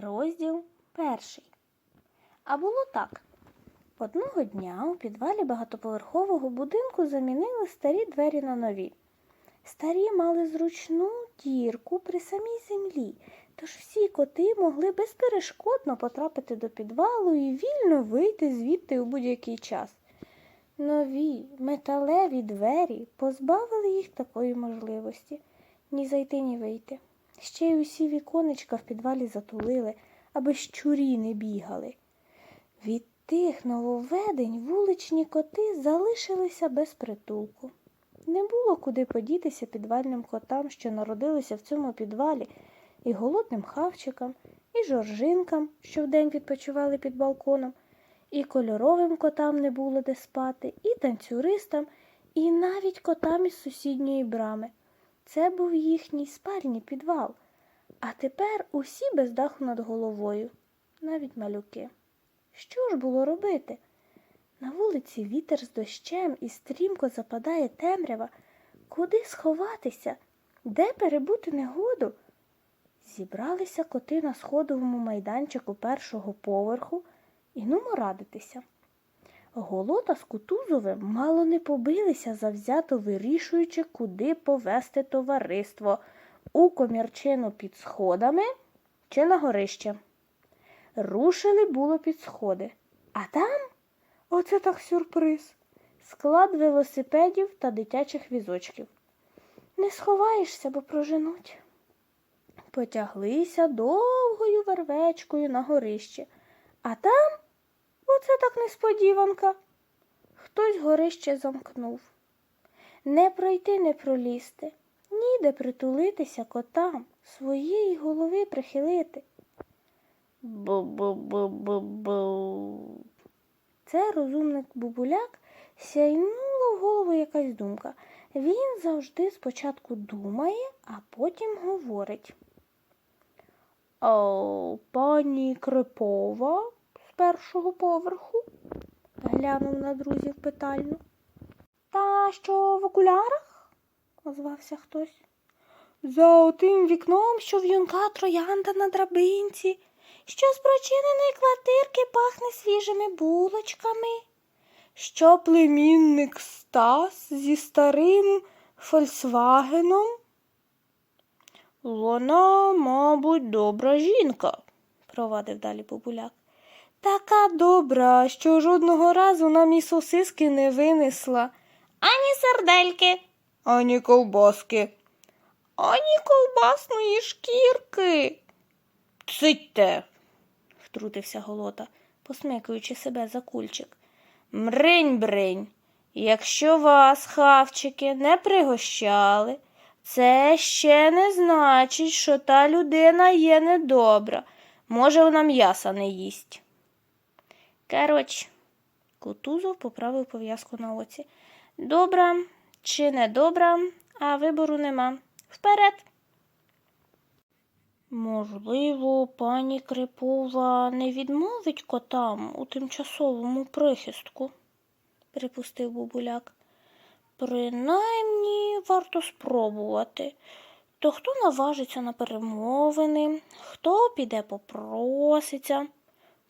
Розділ перший. А було так. Одного дня у підвалі багатоповерхового будинку замінили старі двері на нові. Старі мали зручну дірку при самій землі, тож всі коти могли безперешкодно потрапити до підвалу і вільно вийти звідти у будь-який час. Нові металеві двері позбавили їх такої можливості ні зайти, ні вийти. Ще й усі віконечка в підвалі затулили, аби щурі не бігали. Від тих нововведень вуличні коти залишилися без притулку. Не було куди подітися підвальним котам, що народилися в цьому підвалі, і голодним хавчикам, і жоржинкам, що вдень відпочивали під балконом, і кольоровим котам не було де спати, і танцюристам, і навіть котам із сусідньої брами. Це був їхній спальний підвал. А тепер усі без даху над головою, навіть малюки. Що ж було робити? На вулиці вітер з дощем і стрімко западає темрява. Куди сховатися? Де перебути негоду? Зібралися коти на сходовому майданчику першого поверху і нумо радитися. Голота з Кутузовим мало не побилися, завзято вирішуючи, куди повести товариство у комірчину під сходами чи на горище. Рушили було під сходи, а там оце так сюрприз склад велосипедів та дитячих візочків. Не сховаєшся, бо проженуть. Потяглися довгою вервечкою на горище, а там оце так несподіванка. Хтось горище замкнув. Не пройти, не пролізти, ніде притулитися котам, своєї голови прихилити. Бу-бу-бу-бу-бу. Це розумник бубуляк сяйнула в голову якась думка. Він завжди спочатку думає, а потім говорить. О, пані Крипова першого поверху, глянув на друзів питально. Та що в окулярах? озвався хтось. За отим вікном, що в юнка троянда на драбинці, що з прочиненої квартирки пахне свіжими булочками, що племінник Стас зі старим Фольксвагеном. Вона, мабуть, добра жінка, провадив далі бабуляк. Така добра, що жодного разу нам і сосиски не винесла, ані сердельки, ані ковбаски, ані ковбасної шкірки. Цитьте, втрутився голота, посмикуючи себе за кульчик. Мринь бринь, якщо вас, хавчики, не пригощали, це ще не значить, що та людина є недобра. Може, вона м'яса не їсть. Коротше, Кутузов поправив пов'язку на оці. Добра чи недобра, а вибору нема. Вперед. Можливо, пані Крипова не відмовить котам у тимчасовому прихистку, припустив бабуляк. Принаймні варто спробувати. То хто наважиться на перемовини, хто піде попроситься,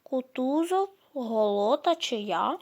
Кутузов, Голота чи я?